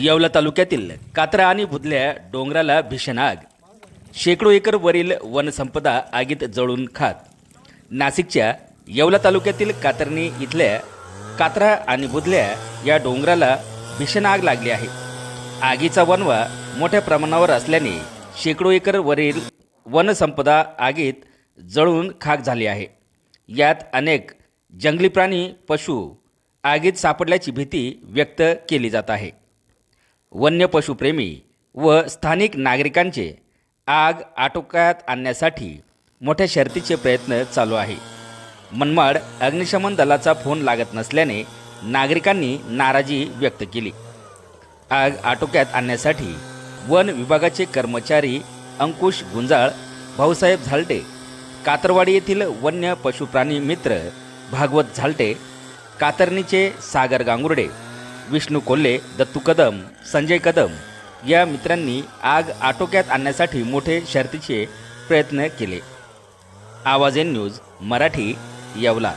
येवला तालुक्यातील कात्रा आणि भुदल्या डोंगराला भीषण आग. शेकडो एकर वरील वनसंपदा आगीत जळून खात नाशिकच्या येवला तालुक्यातील कातरणी इथल्या कात्रा आणि बुदल्या या डोंगराला भीषण आग लागली आहे. आगीचा वनवा मोठ्या प्रमाणावर असल्याने शेकडो एकर वरील वनसंपदा आगीत जळून खाक झाली आहे. यात अनेक जंगली प्राणी पशु आगीत सापडल्याची भीती व्यक्त केली जात आहे. वन्य पशुप्रेमी व स्थानिक नागरिकांचे आग आटोक्यात आणण्यासाठी मोठ्या शर्तीचे प्रयत्न चालू आहे. मनमाड अग्निशमन दलाचा फोन लागत नसल्याने नागरिकांनी नाराजी व्यक्त केली. आग आटोक्यात आणण्यासाठी वन विभागाचे कर्मचारी अंकुश गुंजाळ भाऊसाहेब झालटे कातरवाडी येथील वन्य पशुप्राणी मित्र भागवत झालटे कातरणीचे सागर गांगुर्डे विष्णू कोल्हे दत्तू कदम संजय कदम या मित्रांनी आग आटोक्यात आणण्यासाठी मोठे शर्तीचे प्रयत्न केले. आवाज एन न्यूज मराठी येवला.